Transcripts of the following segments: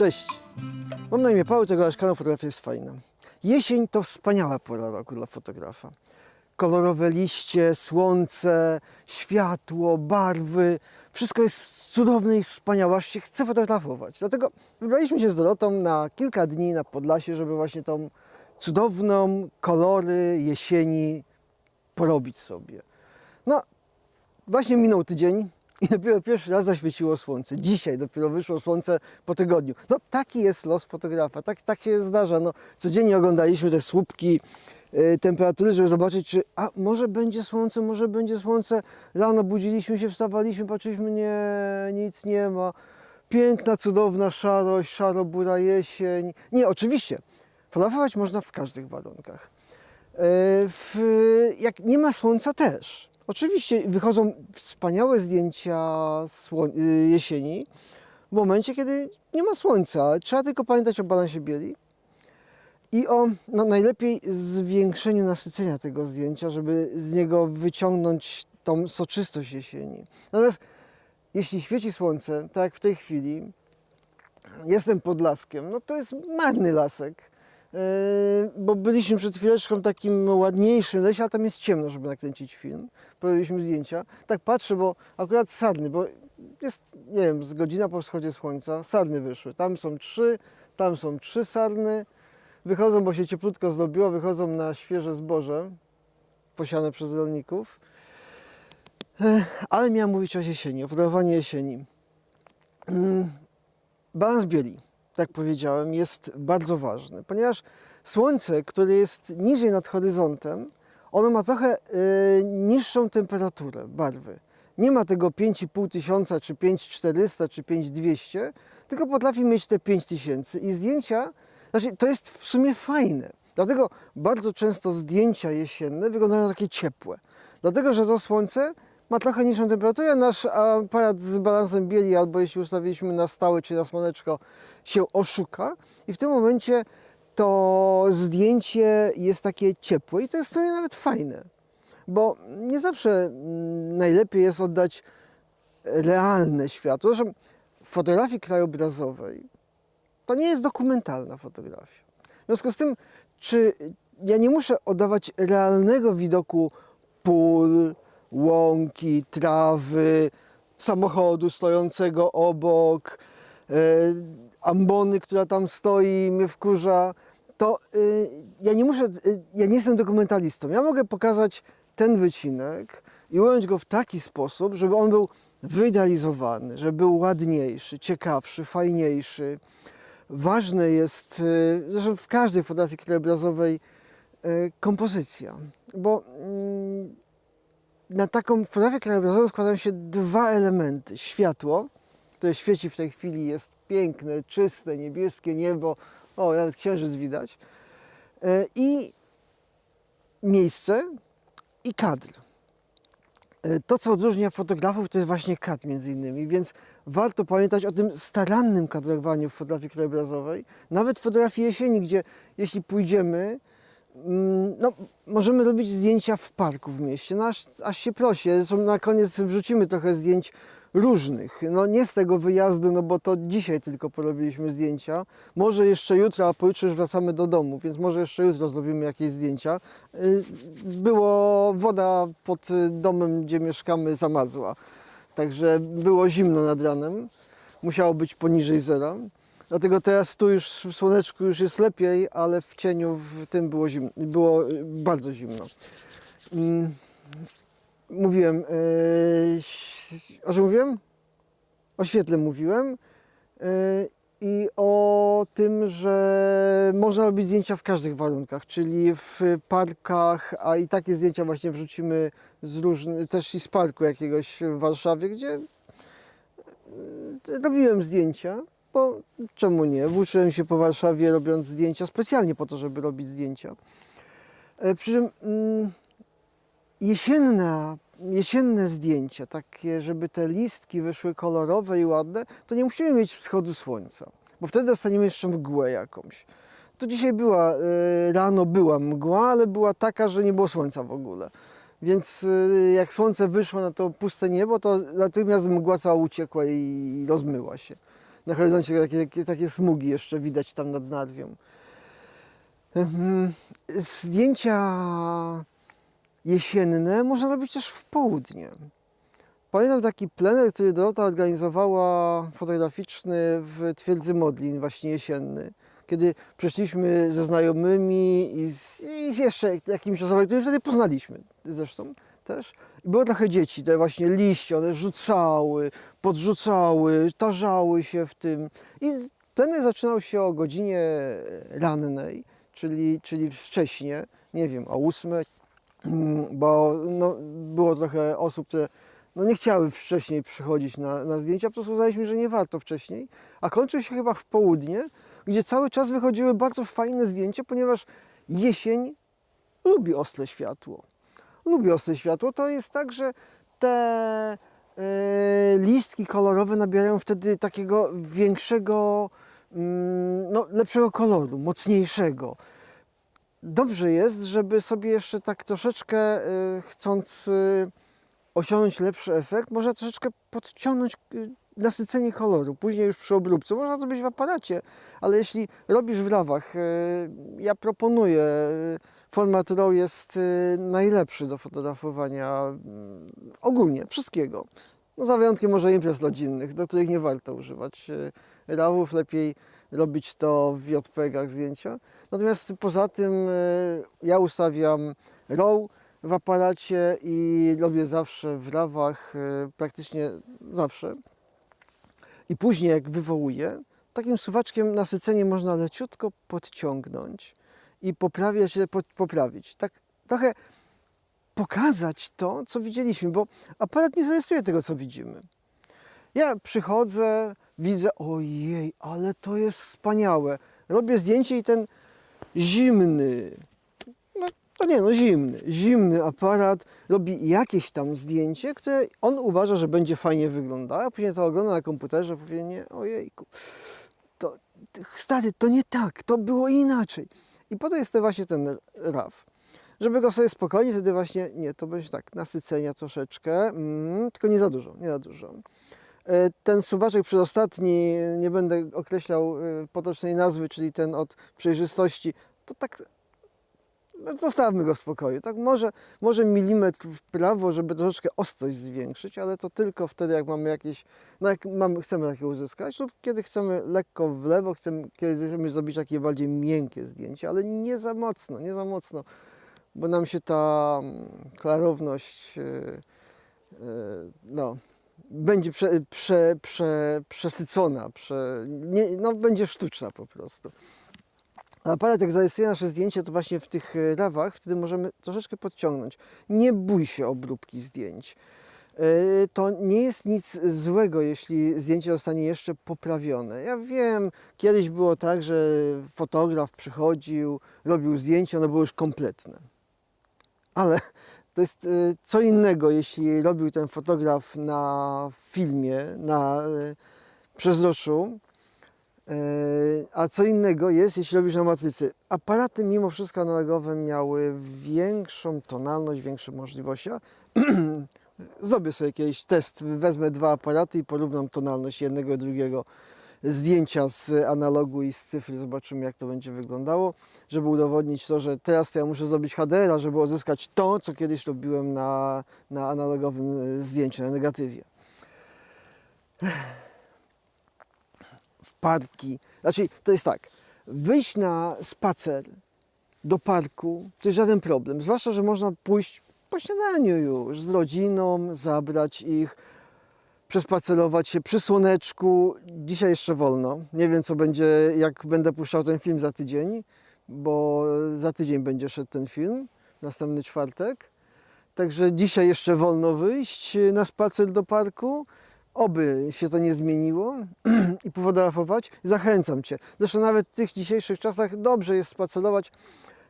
Cześć. Mam na imię Paweł, tego nasz kanał fotografia jest fajna. Jesień to wspaniała pora roku dla fotografa. Kolorowe liście, słońce, światło, barwy. Wszystko jest cudowne i wspaniałe, aż się chce fotografować. Dlatego wybraliśmy się z Dorotą na kilka dni na Podlasie, żeby właśnie tą cudowną kolory jesieni porobić sobie. No, Właśnie minął tydzień i dopiero pierwszy raz zaświeciło słońce. Dzisiaj dopiero wyszło słońce po tygodniu. No taki jest los fotografa, tak, tak się zdarza. No, codziennie oglądaliśmy te słupki y, temperatury, żeby zobaczyć, czy a może będzie słońce, może będzie słońce. Rano budziliśmy się, wstawaliśmy, patrzyliśmy, nie, nic nie ma. Piękna, cudowna szarość, szaro-bura jesień. Nie, oczywiście, fotografować można w każdych warunkach. E, W, jak nie ma słońca też. Oczywiście wychodzą wspaniałe zdjęcia y, jesieni w momencie, kiedy nie ma słońca. Trzeba tylko pamiętać o balansie bieli i o no, najlepiej zwiększeniu nasycenia tego zdjęcia, żeby z niego wyciągnąć tą soczystość jesieni. Natomiast jeśli świeci słońce, tak jak w tej chwili, jestem pod laskiem, no to jest marny lasek. Yy, bo byliśmy przed chwileczką takim ładniejszym lesie, ale tam jest ciemno, żeby nakręcić film. Porobiliśmy zdjęcia. Tak patrzę, bo akurat sarny, bo jest, nie wiem, z godzina po wschodzie słońca, sarny wyszły. Tam są trzy, tam są trzy sarny. Wychodzą, bo się cieplutko zrobiło, wychodzą na świeże zboże posiane przez rolników. Ale miałem mówić o jesieni, o podawaniu jesieni. Mm, Balans bieli, tak powiedziałem, jest bardzo ważny, ponieważ słońce, które jest niżej nad horyzontem, ono ma trochę y, niższą temperaturę barwy. Nie ma tego 5,5 tysiąca, czy 5400, czy 5200, tylko potrafi mieć te 5000 i zdjęcia, znaczy to jest w sumie fajne. Dlatego bardzo często zdjęcia jesienne wyglądają takie ciepłe. Dlatego, że to słońce ma trochę niższą temperaturę, nasz aparat z balansem bieli, albo jeśli ustawiliśmy na stałe czy na słoneczko, się oszuka i w tym momencie to zdjęcie jest takie ciepłe i to jest w sumie nawet fajne, bo nie zawsze mm, najlepiej jest oddać realne światło. Zresztą w fotografii krajobrazowej to nie jest dokumentalna fotografia. W związku z tym, czy ja nie muszę oddawać realnego widoku pól, łąki, trawy, samochodu stojącego obok, e, ambony, która tam stoi mnie wkurza, to y, ja nie muszę, y, ja nie jestem dokumentalistą. Ja mogę pokazać ten wycinek i ująć go w taki sposób, żeby on był wyidealizowany, żeby był ładniejszy, ciekawszy, fajniejszy. Ważne jest, zresztą w każdej fotografii krajobrazowej, kompozycja, bo mm, na taką fotografię krajobrazową składają się dwa elementy. Światło, które świeci w tej chwili, jest piękne, czyste, niebieskie niebo, o, nawet księżyc widać, E, i miejsce i kadr. E, To, co odróżnia fotografów, to jest właśnie kadr między innymi, więc warto pamiętać o tym starannym kadrowaniu w fotografii krajobrazowej, nawet w fotografii jesieni, gdzie jeśli pójdziemy, no, możemy robić zdjęcia w parku w mieście, no aż, aż się prosi. Zresztą na koniec wrzucimy trochę zdjęć różnych. No nie z tego wyjazdu, no bo to dzisiaj tylko porobiliśmy zdjęcia. Może jeszcze jutro, a pojutrze już wracamy do domu, więc może jeszcze jutro zrobimy jakieś zdjęcia. Y, Było woda pod domem, gdzie mieszkamy, zamarzła. Także było zimno nad ranem. Musiało być poniżej zera. Dlatego teraz tu już w słoneczku już jest lepiej, ale w cieniu w tym było, zimno, było bardzo zimno. Mm, Mówiłem, yy, o czym mówiłem? O świetle mówiłem yy, i o tym, że można robić zdjęcia w każdych warunkach, czyli w parkach, a i takie zdjęcia właśnie wrzucimy z różnych, też i z parku jakiegoś w Warszawie, gdzie yy, robiłem zdjęcia, bo czemu nie? Włóczyłem się po Warszawie robiąc zdjęcia specjalnie po to, żeby robić zdjęcia. E, Przy czym mm, jesienna, jesienne zdjęcia, takie, żeby te listki wyszły kolorowe i ładne, to nie musimy mieć wschodu słońca, bo wtedy dostaniemy jeszcze mgłę jakąś. Tu dzisiaj była, e, rano była mgła, ale była taka, że nie było słońca w ogóle. Więc e, jak słońce wyszło na to puste niebo, to natychmiast mgła cała uciekła i rozmyła się. Na horyzoncie takie, takie, smugi jeszcze widać tam nad Narwią. Mhm. Zdjęcia jesienne można robić też w południe. Pamiętam taki plener, który Dorota organizowała fotograficzny w Twierdzy Modlin, właśnie jesienny. Kiedy przyszliśmy ze znajomymi i z, i z jeszcze jakimiś osobami, które wtedy poznaliśmy zresztą też. I było trochę dzieci, te właśnie liście, one rzucały, podrzucały, tarzały się w tym. I plener zaczynał się o godzinie rannej, czyli, czyli wcześnie, nie wiem, o ósmej, Mm, bo no, było trochę osób, które no, nie chciały wcześniej przychodzić na, na zdjęcia, po prostu uznaliśmy, że nie warto wcześniej, a kończy się chyba w południe, gdzie cały czas wychodziły bardzo fajne zdjęcia, ponieważ jesień lubi ostre światło. Lubi ostre światło. To jest tak, że te e, listki kolorowe nabierają wtedy takiego większego, mm, no, lepszego koloru, mocniejszego dobrze jest, żeby sobie jeszcze tak troszeczkę y, chcąc y, osiągnąć lepszy efekt, można troszeczkę podciągnąć nasycenie koloru. Później już przy obróbce. Można to być w aparacie, ale jeśli robisz w rawach, ja proponuję, format RAW jest najlepszy do fotografowania mm, ogólnie, wszystkiego. No za wyjątkiem może imprez rodzinnych, do których nie warto używać rawów, lepiej robić to w JPEG-ach zdjęcia. Natomiast poza tym e, ja ustawiam RAW w aparacie i robię zawsze w rawach, praktycznie zawsze. I później jak wywołuję, takim suwaczkiem nasycenie można leciutko podciągnąć i poprawiać, poprawić. Tak trochę pokazać to, co widzieliśmy, bo aparat nie zarejestruje tego, co widzimy. Ja przychodzę, widzę, ojej, ale to jest wspaniałe. Robię zdjęcie i ten zimny, no to nie, no zimny, zimny aparat robi jakieś tam zdjęcie, które on uważa, że będzie fajnie wyglądało, a później to ogląda na komputerze, powie, nie, ojejku, to, stary, to nie tak, to było inaczej. I po to jest to właśnie ten RAW. Żeby go sobie spokojnie, wtedy właśnie, nie, to będzie tak, nasycenia troszeczkę, mm, tylko nie za dużo, nie za dużo. E, ten suwaczek przedostatni, nie będę określał e, potocznej nazwy, czyli ten od przejrzystości, to tak no, zostawmy go w spokoju. Tak może, może milimetr w prawo, żeby troszeczkę ostrość zwiększyć, ale to tylko wtedy, jak mamy jakieś, no jak mamy, chcemy takie uzyskać, lub kiedy chcemy lekko w lewo, chcemy, kiedy chcemy zrobić takie bardziej miękkie zdjęcie, ale nie za mocno, nie za mocno, bo nam się ta mm, klarowność, yy, yy, no, będzie prze, prze, prze, przesycona, prze, nie, no, będzie sztuczna po prostu. Aparat jak zarejestruje nasze zdjęcie, to właśnie w tych e, rawach wtedy możemy troszeczkę podciągnąć. Nie bój się obróbki zdjęć. E, to nie jest nic złego, jeśli zdjęcie zostanie jeszcze poprawione. Ja wiem, kiedyś było tak, że fotograf przychodził, robił zdjęcie, ono było już kompletne. Ale to jest y, co innego, jeśli robił ten fotograf na filmie, na przezroczu, a co innego jest, jeśli robisz na matrycy. Aparaty mimo wszystko analogowe miały większą tonalność, większe możliwości. Zrobię sobie kiedyś test, wezmę dwa aparaty i porównam tonalność jednego i drugiego zdjęcia z analogu i z cyfry, zobaczymy jak to będzie wyglądało, żeby udowodnić to, że teraz to ja muszę zrobić HDR, żeby uzyskać to, co kiedyś robiłem na, na analogowym e, zdjęciu, na negatywie. Parki, znaczy to jest tak, wyjść na spacer do parku to jest żaden problem, zwłaszcza, że można pójść po śniadaniu już z rodziną, zabrać ich, przespacerować się przy słoneczku. Dzisiaj jeszcze wolno. Nie wiem, co będzie, jak będę puszczał ten film za tydzień, bo za tydzień będzie szedł ten film, następny czwartek. Także dzisiaj jeszcze wolno wyjść na spacer do parku. Oby się to nie zmieniło i pofotografować. Zachęcam Cię. Zresztą nawet w tych dzisiejszych czasach dobrze jest spacerować.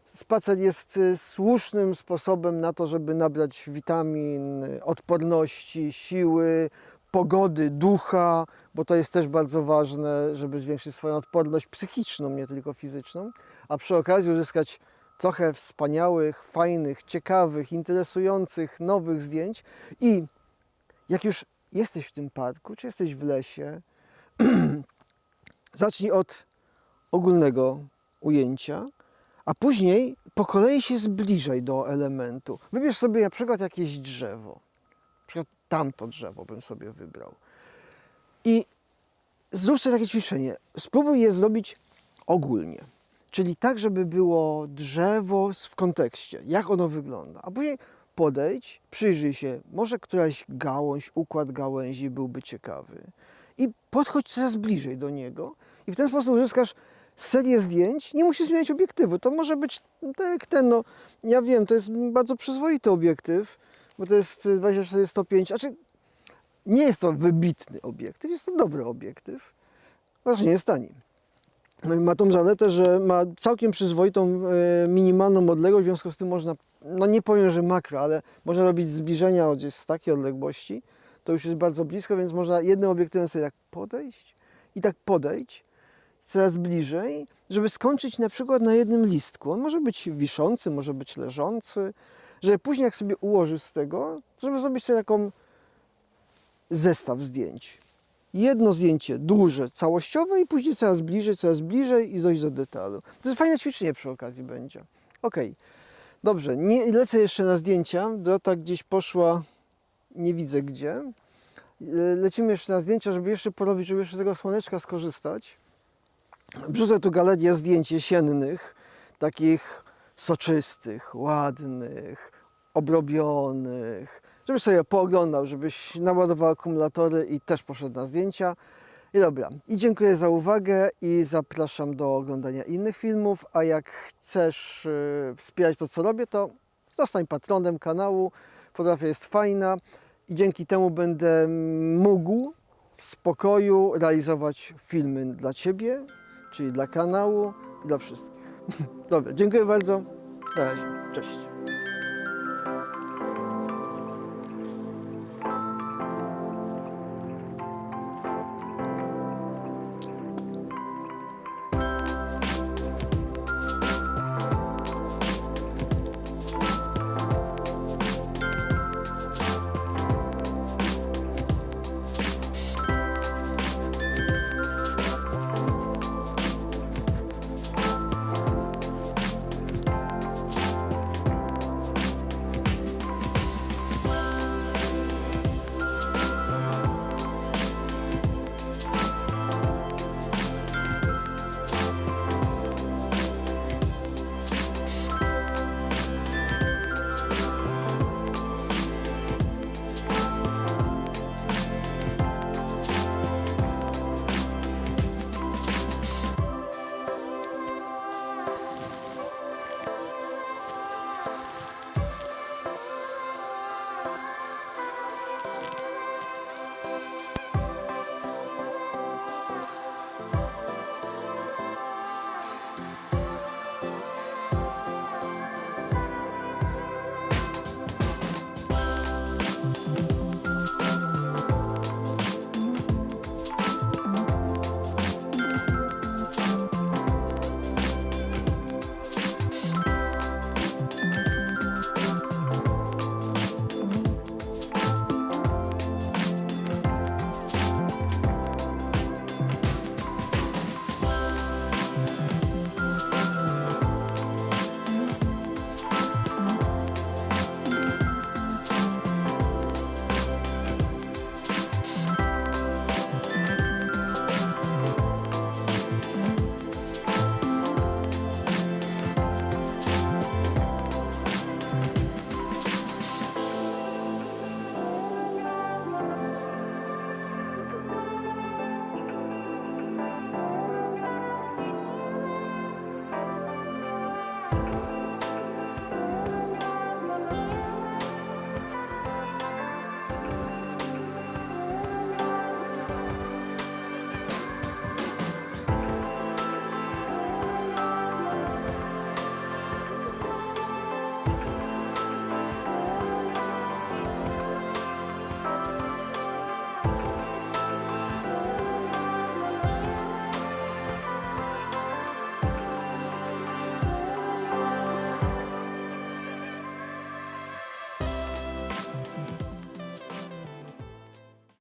Spacer jest y, słusznym sposobem na to, żeby nabrać witamin, odporności, siły, pogody, ducha, bo to jest też bardzo ważne, żeby zwiększyć swoją odporność psychiczną, nie tylko fizyczną, a przy okazji uzyskać trochę wspaniałych, fajnych, ciekawych, interesujących, nowych zdjęć. I jak już jesteś w tym parku, czy jesteś w lesie, zacznij od ogólnego ujęcia, a później po kolei się zbliżaj do elementu. Wybierz sobie na przykład jakieś drzewo. Na przykład tamto drzewo bym sobie wybrał. I zrób sobie takie ćwiczenie. Spróbuj je zrobić ogólnie. Czyli tak, żeby było drzewo w kontekście, jak ono wygląda. A później podejdź, przyjrzyj się, może któraś gałąź, układ gałęzi byłby ciekawy. I podchodź coraz bliżej do niego i w ten sposób uzyskasz serię zdjęć. Nie musisz zmieniać obiektywu. To może być tak jak ten, no ja wiem, to jest bardzo przyzwoity obiektyw, bo to jest 24-105, znaczy nie jest to wybitny obiektyw, jest to dobry obiektyw, chociaż nie jest tani. No ma tą zaletę, że ma całkiem przyzwoitą e, minimalną odległość, w związku z tym można, no nie powiem, że makro, ale można robić zbliżenia gdzieś z takiej odległości, to już jest bardzo blisko, więc można jednym obiektywem sobie tak podejść i tak podejść coraz bliżej, żeby skończyć na przykład na jednym listku. On może być wiszący, może być leżący, żeby później jak sobie ułożysz z tego, żeby zrobić sobie taką zestaw zdjęć. Jedno zdjęcie duże, całościowe i później coraz bliżej, coraz bliżej i dojść do detalu. To jest fajne ćwiczenie przy okazji będzie. Ok, dobrze, nie, lecę jeszcze na zdjęcia. Dorota gdzieś poszła, nie widzę gdzie. Le- Lecimy jeszcze na zdjęcia, żeby jeszcze porobić, żeby jeszcze tego słoneczka skorzystać. Wrzucę tu galerię zdjęć jesiennych, takich soczystych, ładnych, obrobionych, żebyś sobie pooglądał, żebyś naładował akumulatory i też poszedł na zdjęcia. I dobra, i dziękuję za uwagę i zapraszam do oglądania innych filmów, a jak chcesz y, wspierać to, co robię, to zostań patronem kanału. Fotografia jest fajna i dzięki temu będę mógł w spokoju realizować filmy dla Ciebie, czyli dla kanału i dla wszystkich. Dobra, dziękuję bardzo. Na razie. Cześć.